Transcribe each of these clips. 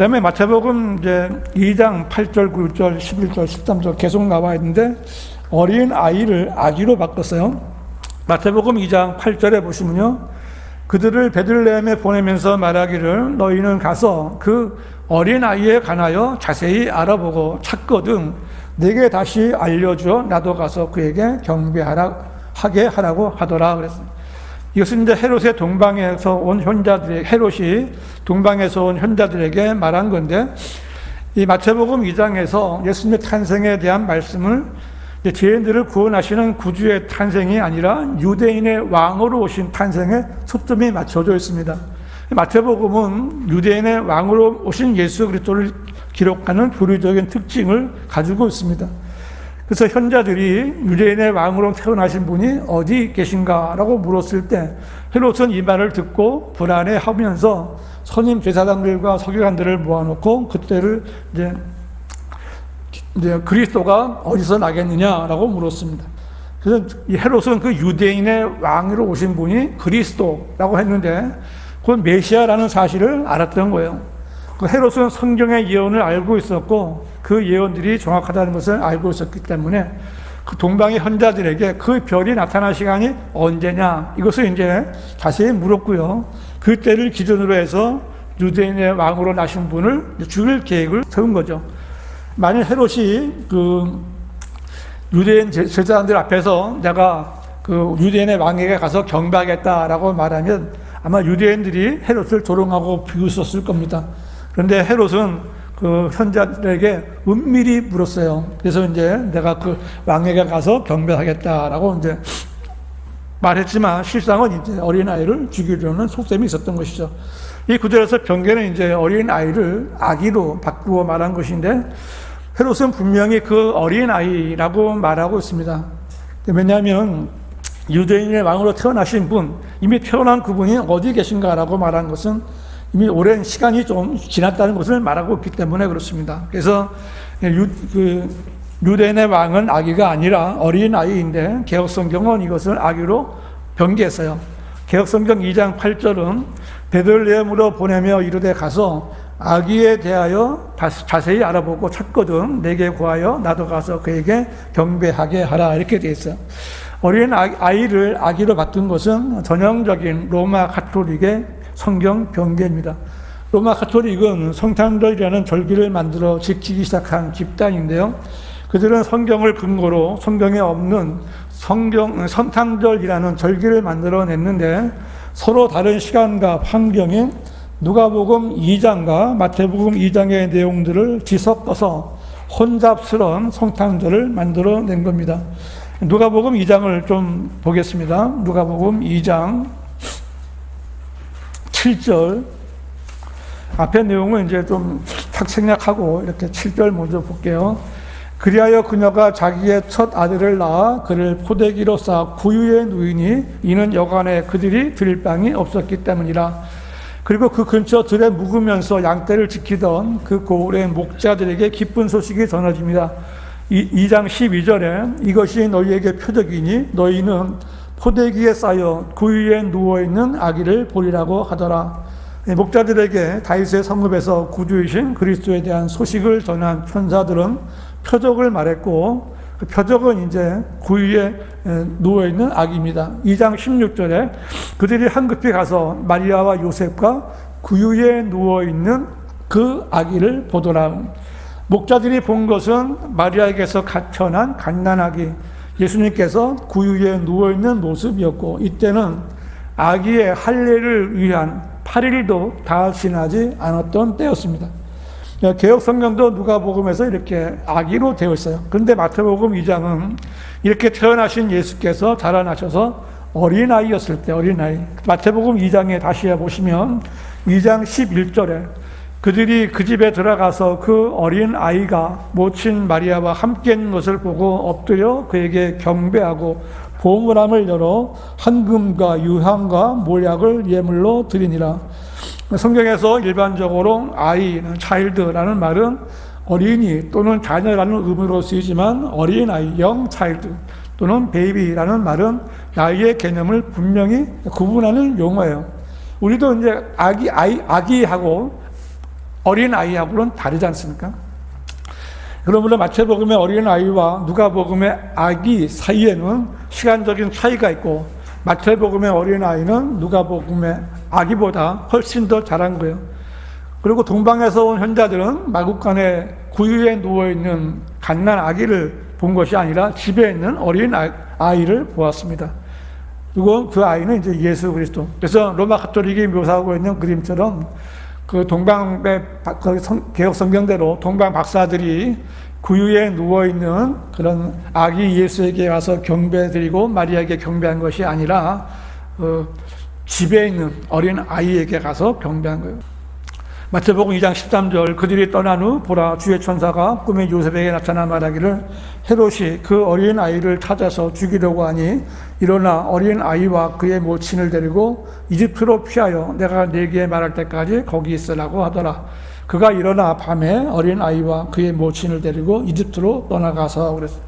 그다음에 마태복음 이제 2장 8절, 9절, 11절, 13절 계속 나와 있는데 어린 아이를 아기로 바꿨어요. 마태복음 2장 8절에 보시면요. 그들을 베들레헴에 보내면서 말하기를 너희는 가서 그 어린 아이에 관하여 자세히 알아보고 찾거든 내게 다시 알려줘 나도 가서 그에게 경배하라 하게 하라고 하더라 그랬습니다. 이것은 이제 헤롯의 동방에서 온 현자들의 헤롯이 동방에서 온 현자들에게 말한 건데 이 마태복음 2장에서 예수님의 탄생에 대한 말씀을 죄인들을 구원하시는 구주의 탄생이 아니라 유대인의 왕으로 오신 탄생에 초점이 맞춰져 있습니다. 마태복음은 유대인의 왕으로 오신 예수 그리스도를 기록하는 교리적인 특징을 가지고 있습니다. 그래서 현자들이 유대인의 왕으로 태어나신 분이 어디 계신가라고 물었을 때 헤롯은 이 말을 듣고 불안해하면서 선임 제사장들과 서기관들을 모아놓고 그때를 이제 이제 그리스도가 어디서 나겠느냐라고 물었습니다. 그래서 이 헤롯은 그 유대인의 왕으로 오신 분이 그리스도라고 했는데 그건 메시아라는 사실을 알았던 거예요. 그 헤롯은 성경의 예언을 알고 있었고 그 예언들이 정확하다는 것을 알고 있었기 때문에 그 동방의 현자들에게 그 별이 나타날 시간이 언제냐 이것을 이제 자세히 물었고요. 그 때를 기준으로 해서 유대인의 왕으로 나신 분을 죽일 계획을 세운 거죠. 만일 헤롯이 그 유대인 제- 제사장들 앞에서 내가 그 유대인의 왕에게 가서 경배하겠다라고 말하면 아마 유대인들이 헤롯을 조롱하고 비웃었을 겁니다. 그런데 헤롯은 그 현자들에게 은밀히 물었어요. 그래서 이제 내가 그 왕에게 가서 경배하겠다라고 이제 말했지만 실상은 이제 어린아이를 죽이려는 속셈이 있었던 것이죠. 이 구절에서 병계는 이제 어린아이를 아기로 바꾸어 말한 것인데 헤롯은 분명히 그 어린아이라고 말하고 있습니다. 왜냐하면 유대인의 왕으로 태어나신 분, 이미 태어난 그분이 어디 계신가라고 말한 것은 이미 오랜 시간이 좀 지났다는 것을 말하고 있기 때문에 그렇습니다. 그래서 유, 그 유대인의 왕은 아기가 아니라 어린 아이인데 개혁성경은 이것을 아기로 변개했어요. 개혁성경 2장 8절은 베들레헴으로 보내며 이르되 가서 아기에 대하여 자세히 알아보고 찾거든 내게 구하여 나도 가서 그에게 경배하게 하라 이렇게 되어 있어요. 어린 아- 아이를 아기로 바꾼 것은 전형적인 로마 가톨릭의 성경 변개입니다. 로마 가톨릭은 성탄절이라는 절기를 만들어 지키기 시작한 집단인데요. 그들은 성경을 근거로 성경에 없는 성경 성탄절이라는 절기를 만들어냈는데 서로 다른 시간과 환경에 누가복음 2장과 마태복음 2장의 내용들을 뒤섞어서 혼잡스러운 성탄절을 만들어낸 겁니다. 누가복음 2장을 좀 보겠습니다. 누가복음 2장 7절 앞에 내용은 이제 좀 탁 생략하고 이렇게 7절 먼저 볼게요. 그리하여 그녀가 자기의 첫 아들을 낳아 그를 포대기로 쌓아 구유에 누이니 이는 여간에 그들이 드릴 빵이 없었기 때문이라. 그리고 그 근처 들에 묵으면서 양떼를 지키던 그 고을의 목자들에게 기쁜 소식이 전해집니다. 2장 12절에 이것이 너희에게 표적이니 너희는 포대기에 쌓여 구유에 누워 있는 아기를 보리라고 하더라. 목자들에게 다윗의 성읍에서 구주이신 그리스도에 대한 소식을 전한 천사들은 표적을 말했고 그 표적은 이제 구유에 누워 있는 아기입니다. 2장 16절에 그들이 한급히 가서 마리아와 요셉과 구유에 누워 있는 그 아기를 보더라. 목자들이 본 것은 마리아에게서 태어난 갓난 아기 예수님께서 구유에 누워 있는 모습이었고 이때는 아기의 할례를 위한 8일도 다 지나지 않았던 때였습니다. 개혁 성경도 누가복음에서 이렇게 아기로 되어 있어요. 그런데 마태복음 2장은 이렇게 태어나신 예수께서 자라나셔서 어린 아이였을 때 어린 아이. 마태복음 2장에 다시 보시면 2장 11절에 그들이 그 집에 들어가서 그 어린 아이가 모친 마리아와 함께 있는 것을 보고 엎드려 그에게 경배하고 보물함을 열어 한금과 유향과 몰약을 예물로 드리니라. 성경에서 일반적으로 아이는 차일드라는 말은 어린이 또는 자녀라는 의미로 쓰이지만 어린 아이, 영 차일드 또는 베이비라는 말은 나이의 개념을 분명히 구분하는 용어예요. 우리도 이제 아기, 아이, 아기하고 어린 아이하고는 다르지 않습니까? 그러므로 마태복음의 어린 아이와 누가복음의 아기 사이에는 시간적인 차이가 있고 마태복음의 어린 아이는 누가복음의 아기보다 훨씬 더 잘한 거예요. 그리고 동방에서 온 현자들은 마국간에 구유에 누워 있는 갓난 아기를 본 것이 아니라 집에 있는 어린 아- 아이를 보았습니다. 그리고 그 아이는 이제 예수 그리스도. 그래서 로마 가톨릭이 묘사하고 있는 그림처럼 그 동방의 박- 그 성- 개혁 성경대로 동방 박사들이 구유에 누워 있는 그런 아기 예수에게 와서 경배드리고 마리아에게 경배한 것이 아니라 어, 집에 있는 어린 아이에게 가서 경배한 거예요. 마태복음 2장 13절 그들이 떠난 후 보라 주의 천사가 꿈에 요셉에게 나타나 말하기를 헤롯이 그 어린 아이를 찾아서 죽이려고 하니 일어나 어린 아이와 그의 모친을 데리고 이집트로 피하여 내가 네게 말할 때까지 거기 있으라고 하더라. 그가 일어나 밤에 어린 아이와 그의 모친을 데리고 이집트로 떠나가서 그랬어.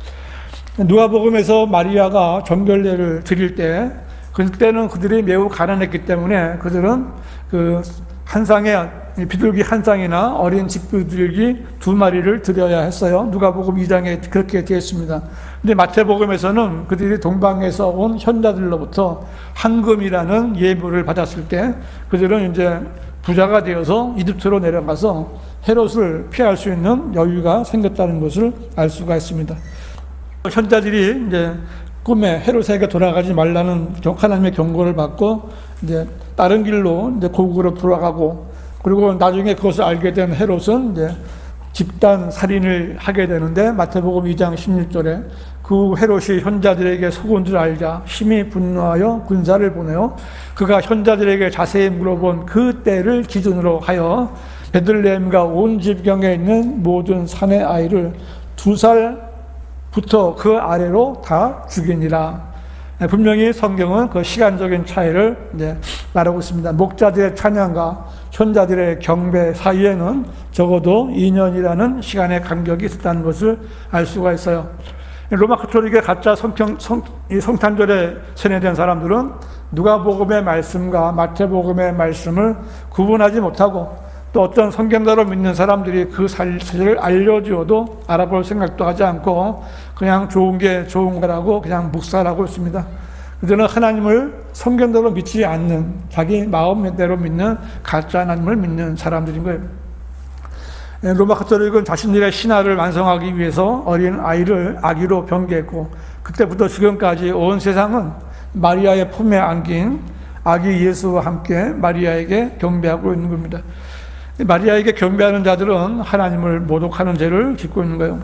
누가복음에서 마리아가 정결례를 드릴 때 그때는 그들이 매우 가난했기 때문에 그들은 그한 쌍의 비둘기 한 쌍이나 어린 집비둘기 두 마리를 드려야 했어요. 누가복음 2장에 그렇게 되어 있습니다. 근데 마태복음에서는 그들이 동방에서 온 현자들로부터 황금이라는 예물을 받았을 때 그들은 이제 부자가 되어서 이집트로 내려가서 헤롯을 피할 수 있는 여유가 생겼다는 것을 알 수가 있습니다. 현자들이 이제 꿈에 헤롯에게 돌아가지 말라는 경- 하나님의 경고를 받고 이제 다른 길로 이제 고국으로 돌아가고 그리고 나중에 그것을 알게 된 헤롯은 이제 집단 살인을 하게 되는데 마태복음 2장 16절에 그 헤롯이 현자들에게 속은 줄 알자 심히 분노하여 군사를 보내요. 그가 현자들에게 자세히 물어본 그 때를 기준으로 하여 베들레헴과 온 지경에 있는 모든 산의 아이를 두 살 부터 그 아래로 다 죽이니라. 네, 분명히 성경은 그 시간적인 차이를 이제 말하고 있습니다. 목자들의 찬양과 현자들의 경배 사이에는 적어도 2년이라는 시간의 간격이 있었다는 것을 알 수가 있어요. 로마 카톨릭의 가짜 성경, 성, 이 성탄절에 세뇌된 사람들은 누가복음의 말씀과 마태복음의 말씀을 구분하지 못하고 또 어떤 성경대로 믿는 사람들이 그 사실을 알려주어도 알아볼 생각도 하지 않고 그냥 좋은 게 좋은 거라고 그냥 묵살하고 있습니다. 그들은 하나님을 성경대로 믿지 않는 자기 마음대로 믿는 가짜 하나님을 믿는 사람들인 거예요. 예, 로마 카톨릭은 자신들의 신화를 완성하기 위해서 어린 아이를 아기로 변개했고 그때부터 지금까지 온 세상은 마리아의 품에 안긴 아기 예수와 함께 마리아에게 경배하고 있는 겁니다. 마리아에게 경배하는 자들은 하나님을 모독하는 죄를 짓고 있는 거예요.